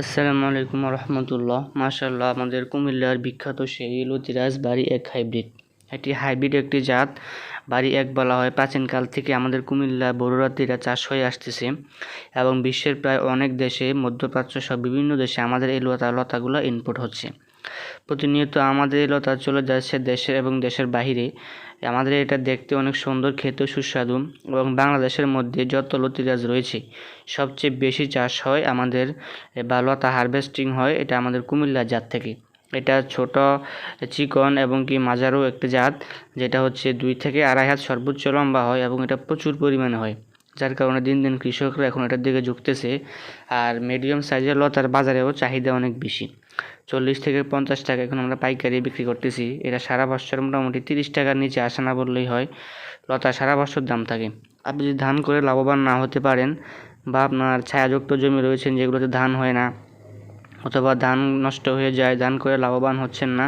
আসসালামু আলাইকুম রহমতুল্লাহ। মাশাল্লাহ আমাদের কুমিল্লার বিখ্যাত সেই লতিরাজ বাড়ি এক হাইব্রিড। এটি হাইব্রিড একটি জাত। বাড়ি এক বলা হয়। প্রাচীনকাল থেকে আমাদের কুমিল্লা বড়রাতিরা চাষ হয়ে আসতেছে এবং বিশ্বের প্রায় অনেক দেশে, মধ্যপ্রাচ্য সব বিভিন্ন দেশে আমাদের এই লতা লতাগুলো ইনপুট হচ্ছে। প্রতিনিয়ত আমাদের লতা চলে যাচ্ছে দেশের এবং দেশের বাহিরে। আমাদের এটা দেখতে অনেক সুন্দর খেতে সুস্বাদু এবং বাংলাদেশের মধ্যে যত লতিরাজ রয়েছে, সবচেয়ে বেশি চাষ হয় আমাদের বা লতা হারভেস্টিং হয় এটা আমাদের কুমিল্লা জাত থেকে। এটা ছোট চিকন এবং কি মাজারও একটি জাত, যেটা হচ্ছে দুই থেকে আড়াই হাত সর্বোচ্চ লম্বা হয় এবং এটা প্রচুর পরিমাণে হয়। যার কারণে দিন দিন কৃষকরা এখন এটার দিকে ঝুঁকতেছে। আর মিডিয়াম সাইজের লতার বাজারেও চাহিদা অনেক বেশি। চল্লিশ থেকে পঞ্চাশ টাকা এখন আমরা পাইকারি বিক্রি করতেছি। এটা সারা বছর মোটামুটি তিরিশ টাকার নিচে আসা না বললেই হয়। লতা সারা বছর দাম থাকে। আপনি যদি ধান করে লাভবান না হতে পারেন বা আপনার ছায়াযুক্ত জমি রয়েছেন যেগুলোতে ধান হয় না অথবা ধান নষ্ট হয়ে যায়, ধান করে লাভবান হচ্ছেন না,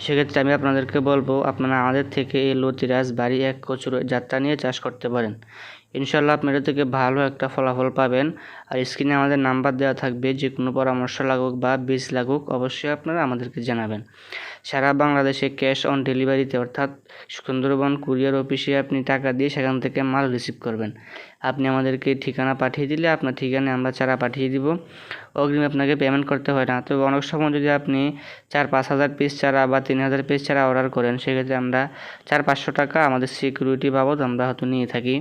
সেক্ষেত্রে আমি আপনাদেরকে বলব, আপনারা আমাদের থেকে এই লতিরাজ বাড়ি এক কচুর যাত্রা নিয়ে চাষ করতে পারেন। ইনশাল্লাহ আপনি এটা থেকে ভালো একটা ফলাফল পাবেন। আর স্ক্রিনে আমাদের নাম্বার দেওয়া থাকবে যে কোনো পরামর্শ লাগুক বা বীজ লাগুক, অবশ্যই আপনারা আমাদেরকে জানাবেন। সারা বাংলাদেশে ক্যাশ অন ডেলিভারিতে, অর্থাৎ সুন্দরবন কুরিয়ার অফিসে আপনি টাকা দিয়ে সেখান থেকে মাল রিসিভ করবেন। আপনি আমাদেরকে ঠিকানা পাঠিয়ে দিলে আপনার ঠিকানায় আমরা চারা পাঠিয়ে দিব। অগ্রিম আপনাকে পেমেন্ট করতে হয় না। তবে অনেক সময় যদি আপনি চার পাঁচ হাজার পিস চারা বা তিন হাজার পিস চারা অর্ডার করেন, সেক্ষেত্রে আমরা চার পাঁচশো টাকা আমাদের সিকিউরিটি বাবদ আমরা হয়তো নিয়ে থাকি।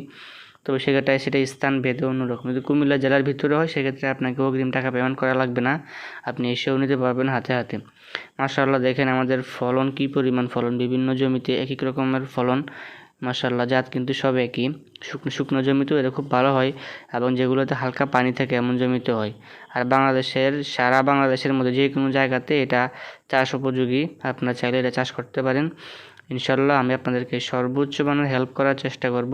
তবে সেক্ষেত্রে সেটা স্থান ভেদে অন্যরকম। যদি কুমিল্লা জেলার ভিতরে হয়, সেক্ষেত্রে আপনাকে অগ্রিম টাকা পেমেন্ট করা লাগবে না। আপনি এসেও নিতে পারবেন হাতে হাতে। মাশাল্লাহ দেখেন আমাদের ফলন কি পরিমাণ ফলন? বিভিন্ন জমিতে এক এক রকমের ফলন। মাশাল্লাহ জাত কিন্তু সব একই। শুকনো শুকনো জমিতেও এটা খুব ভালো হয় এবং যেগুলোতে হালকা পানি থাকে এমন জমিতে হয়। আর বাংলাদেশের, সারা বাংলাদেশের মধ্যে যে কোনো জায়গাতে এটা চাষ উপযোগী। আপনারা চাইলে এটা চাষ করতে পারেন। ইনশাল্লাহ আমি আপনাদেরকে সর্বোচ্চ মানের হেল্প করার চেষ্টা করব।